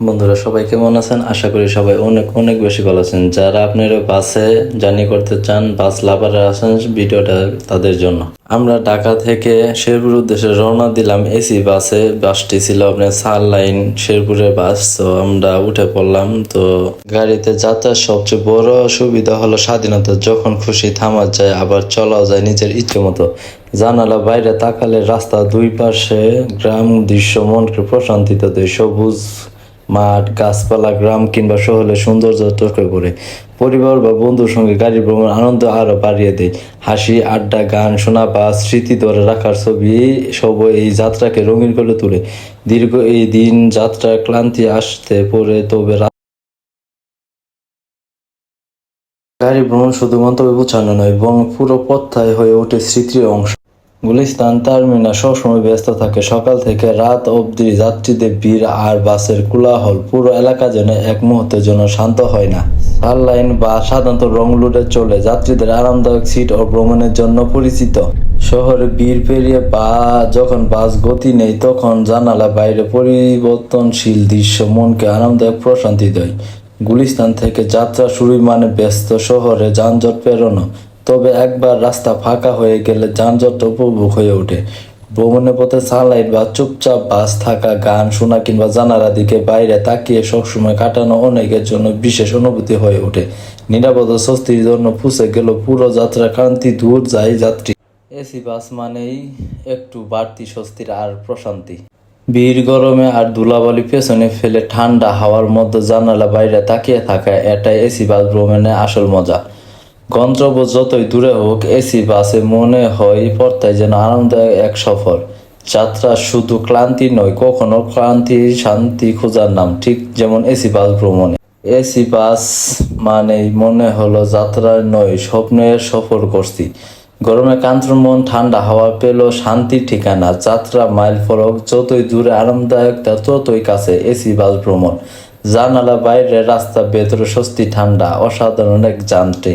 বন্ধুরা, সবাই কেমন আছেন? আশা করি সবাই অনেক অনেক বেশি ভালো আছেন। যারা আপনারা বাসে জার্নি করতে চান, বাস লাভারে আছেন ভিডিওটা তাদের জন্য। আমরা ঢাকা থেকে শেরপুর উদ্দেশ্যে রওনা দিলাম এসি বাসে। বাসটি ছিল আপনার সার লাইন শেরপুরের বাস, তো আমরা উঠে পড়লাম। তো গাড়িতে যাত্রার সবচেয়ে বড় সুবিধা হলো স্বাধীনতা। যখন খুশি থামা যায়, আবার চলাও যায় নিজের ইচ্ছে মতো। জানালা বাইরে তাকালে রাস্তা দুই পাশে গ্রাম দৃশ্য, মনকে প্রশান্তিত দেয়, সবুজ মাঠ, গাছপালা, গ্রাম কিংবা শহরে সৌন্দর্য চোখে পড়ে। পরিবার বা বন্ধুর সঙ্গে গাড়ি ভ্রমণ আনন্দ আরও বাড়িয়ে দেয়। হাসি, আড্ডা, গান, শোনা বা স্মৃতি ধরে রাখার ছবি সব এই যাত্রাকে রঙিন করে তোলে। দীর্ঘ এই দিন যাত্রার ক্লান্তি আসতে পড়ে, তবে গাড়ি ভ্রমণ শুধুমাত্র বোঝানো নয় এবং পুরো পথটাই হয়ে ওঠে স্মৃতির অংশ। গুলিস্তান টার্মিনাল সবসময় ব্যস্ত থাকে। সকাল থেকে রাত অবধি যাত্রীদের ভিড় আর বাসের কোলাহল। পুরো এলাকা যেন এক মুহূর্তের জন্য শান্ত হয় না। সার লাইন বা সাধারণত রং লুটে চলে। যাত্রীদের আরামদায়ক সিট ও ভ্রমণের জন্য পরিচিত। শহরে ভিড় পেরিয়ে বা যখন বাস গতি নেই, তখন জানালা বাইরে পরিবর্তনশীল দৃশ্য, মনকে আরামদায়ক প্রশান্তি দেয়। গুলিস্তান থেকে যাত্রা শুরু মানে ব্যস্ত শহরে যানজট পেরোনো। তবে একবার রাস্তা ফাঁকা হয়ে গেলে যানজট উপভোগ হয়ে ওঠে। ভ্রমণের পথে সানলাইট বা চুপচাপ বাস থাকা, গান শোনা কিংবা জানালা দিকে বাইরে তাকিয়ে সবসময় কাটানো অনেকের জন্য বিশেষ অনুভূতি হয়ে ওঠে। নিরাপদ স্বস্তির জন্য পুষে গেল পুরো যাত্রা ক্রান্তি দূর যায় যাত্রী। এসি বাস মানেই একটু বাড়তি স্বস্তির আর প্রশান্তি। ভিড় গরমে আর ধুলাবালি পেছনে ফেলে ঠান্ডা হাওয়ার মধ্যে জানালা বাইরে তাকিয়ে থাকা এটাই এসি বাস ভ্রমণের আসল মজা। গন্তব্য যতই দূরে হোক, এসি, বাসে মনে হয় পড়তায় যেন আনন্দদায়ক এক সফর। যাত্রা শুধু ক্লান্তি নয়, কখনো ক্লান্তি, শান্তি খোঁজার নাম, ঠিক যেমন এসি, বাস ভ্রমণে। এসি, বাস মানেই মনে হলো যাত্রার নয়, স্বপ্নের সফর করছি। গরমে কান্ত্র মন, ঠান্ডা হাওয়া পেল শান্তির ঠিকানা। যাত্রা মাইল ফলক যতই দূরে আরামদায়ক, তা ততই কাছে, এসি, বাস ভ্রমণ। জানালা বাইরে, রাস্তা ভেতরে, স্বস্তি, ঠান্ডা, অসাধারণ এক যান্ত্রে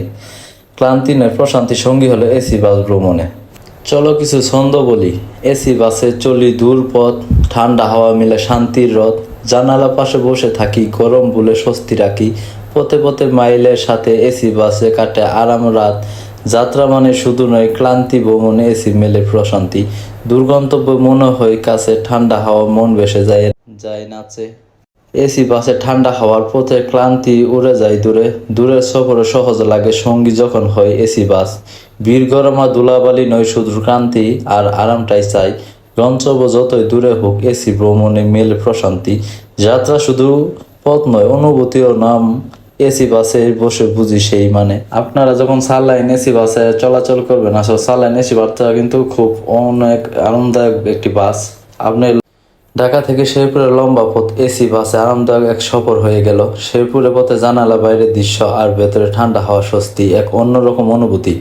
ক্লান্তি নয়, প্রশান্তি সঙ্গী হলো এসি বাস ভ্রমণে। চলো কিছু ছন্দ বলি। এসি বাসে চলি দূর পথ, ঠান্ডা হাওয়া মিলে শান্তির রথ। জানালা পাশে বসে থাকি, গরম বলে স্বস্তি রাখি। পথে পথে মাইলের সাথে এসি বাসে কাটে আরাম রাত। যাত্রা মানে শুধু নয়, ক্লান্তি ভ্রমণে এসি মেলে প্রশান্তি। দুর্গন্তব্য মনে হয় কাছে, ঠান্ডা হাওয়া মন ভেসে যায় যায় নাচে। এসি বাসে ঠান্ডা হওয়ার পথে ক্লান্তি উড়ে যায় দূরে। দূরের সফরে সহজ লাগে সঙ্গী যখন হয় এসি বাস। বীর গরমা ধুলাবালি নয় শুধু ক্রান্তি, আর আরামটাই চাই। গন্তব্য যতই দূরে হোক, এসি ভ্রমণে মেলে প্রশান্তি। যাত্রা শুধু পথ নয়, অনুভূতিও নাম। এসি বাসে বসে বুঝি সেই মানে। আপনারা যখন সারলাইন এসি বাসে চলাচল করবেন, আসলে সালাইন এসি বাসটা কিন্তু খুব অনেক আরামদায়ক একটি বাস। আপনি ঢাকা থেকে শেরপুরের লম্বা পথ এসি বাসে আরামদায়ক এক সফর হয়ে গেল। শেরপুরে পথে জানালা, বাইরের দৃশ্য আর ভেতরে ঠান্ডা হওয়া স্বস্তি, এক অন্যরকম অনুভূতি।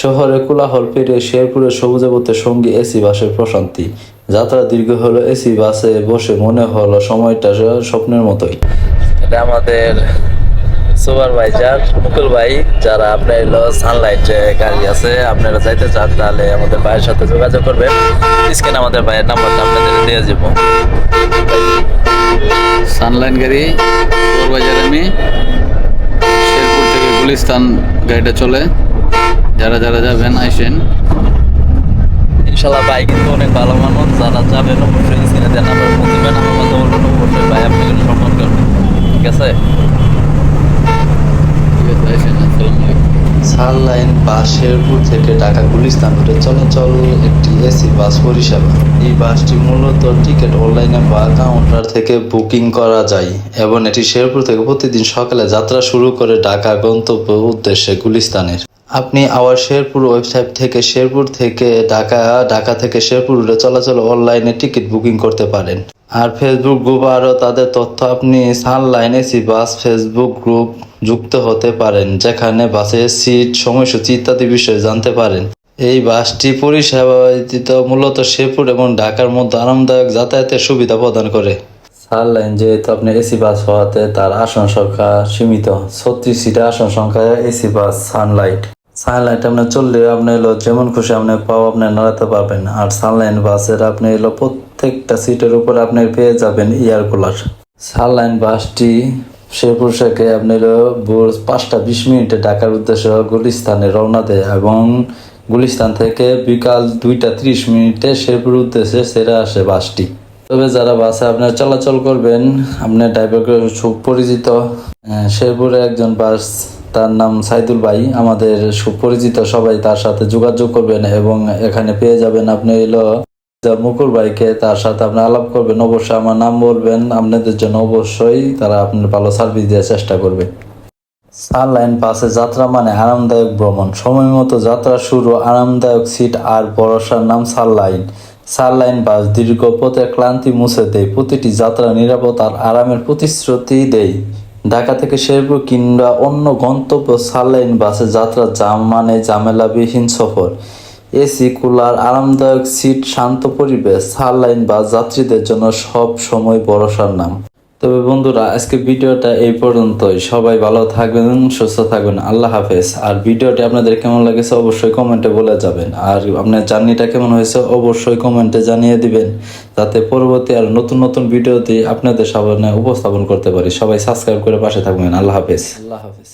শহরে কোলাহল পেরিয়ে শেরপুরের সবুজে পথে সঙ্গী এসি বাসের প্রশান্তি। যাত্রা দীর্ঘ হলো, এসি বাসে বসে মনে হলো সময়টা স্বপ্নের মতোই। এটা আমাদের সুপারভাইজার মুকুল ভাই যারা আপনার এলো সানলাইট গাড়ি আছে আপনারা যাইতে চান তাহলে আমাদের ভাইয়ের সাথে যোগাযোগ করবেন। স্ক্রিনে আমাদের ভাইয়ের নাম্বারটা আপনাদের দিয়ে যাব সানলাইন গাড়ি বাজার আমি। শেরপুর থেকে গুলিস্তান গাড়িটা চলে। যারা যারা যাবেন আইসেন। ইনশাল্লাহ ভাই কিন্তু অনেক ভালো মানুষ যারা যাবেন অবশ্যই স্ক্রিনে দেন নাম্বার ফোন দিবেন। আমার কথা বলবেন অবশ্যই ভাই আপনাকে সম্মান করবেন। ঠিক আছে? সারলাইন বাস শেরপুর থেকে ঢাকা গুলিস্তান রুটে চলাচল একটি এসি বাস পরিষেবা। এই বাসটি মূলত টিকিট, অনলাইনে বা কাউন্টার থেকে বুকিং করা যায় এবং এটি শেরপুর থেকে প্রতিদিন সকালে যাত্রা শুরু করে ঢাকা গন্তব্য উদ্দেশ্যে গুলিস্তানের। আপনি আওয়ার শেরপুর ওয়েবসাইট থেকে শেরপুর থেকে ঢাকা ঢাকা থেকে শেরপুর রুটে চলাচল অনলাইনে টিকিট বুকিং করতে পারেন। আর ফেসবুক গ্রুপ আরও তাদের তথ্য আপনি Sunline AC, bus, Facebook group যুক্ত হতে পারেন, যেখানে বাসের সিট, সময়সূচি ইত্যাদি বিষয়ে জানতে পারেন। এই বাসটি পরিষেবা মূলত শেরপুর এবং ঢাকার মধ্যে আরামদায়ক যাতায়াতের সুবিধা প্রদান করে। সার লাইন যেহেতু আপনি এসি, বাস হওয়াতে তার আসন সংখ্যা সীমিত ছত্রিশ সিটের আসন সংখ্যা এসি, বাস, সানলাইট। সানলাইট আপনার চললে আপনি এলো যেমন খুশি আপনি পাও আপনি নাড়াতে পারবেন। আর সানলাইন বাসের আপনি এলো প্রত্যেকটা সিটের উপরে আপনি পেয়ে যাবেন এয়ার কুলার। সারলাইন বাসটি শেরপুর থেকে আপনার ভোর পাঁচটা বিশ মিনিটে ঢাকার উদ্দেশ্যে গুলিস্তানে রওনা দেয় এবং গুলিস্তান থেকে বিকাল দুইটা ত্রিশ মিনিটে শেরপুর উদ্দেশ্যে সেরে আসে বাসটি। তবে যারা বাসে আপনার চলাচল করবেন, আপনার ড্রাইভার সুপরিচিত শেরপুরে একজন বাস তার নাম সাইদুল ভাই। আমাদের সুপরিচিত সবাই তার সাথে যোগাযোগ করবেন এবং এখানে পেয়ে যাবেন আপনি যা মুকুল ভাইকে, তার সাথে আপনি আলাপ করবেন। অবশ্যই আমার নাম বলবেন, আপনাদের জন্য অবশ্যই তারা আপনার ভালো সার্ভিস দেওয়ার চেষ্টা করবে। সারলাইন বাসে যাত্রা মানে আরামদায়ক ভ্রমণ। সময় মতো যাত্রা শুরু, আরামদায়ক সিট আর ভরসার নাম সার লাইন। সার লাইন বাস দীর্ঘ পথে ক্লান্তি মুছে দেয়। প্রতিটি যাত্রা নিরাপদ আর আরামের প্রতিশ্রুতি দেয়। ঢাকা থেকে শেরপুর কিংবা অন্য গন্তব্য সালাইন বাসে যাত্রা জাম মানে ঝামেলাবিহীন সফর। এসি, কুলার, আরামদায়ক সিট, শান্ত পরিবেশ সালাইন বাস যাত্রীদের জন্য সব সময় ভরসার নাম। তবে বন্ধুরা আজকে ভিডিওটা এই পর্যন্তই। সবাই ভালো থাকবেন, সুস্থ থাকবেন। আল্লাহ হাফেজ। আর ভিডিওটি আপনাদের কেমন লাগেছে অবশ্যই কমেন্টে বলে যাবেন। আর আপনার জার্নিটা কেমন হয়েছে অবশ্যই কমেন্টে জানিয়ে দিবেন, যাতে পরবর্তী আর নতুন নতুন ভিডিওতে আপনাদের সামনে উপস্থাপন করতে পারি। সবাই সাবস্ক্রাইব করে পাশে থাকবেন। আল্লাহ হাফেজ। আল্লাহ হাফেজ।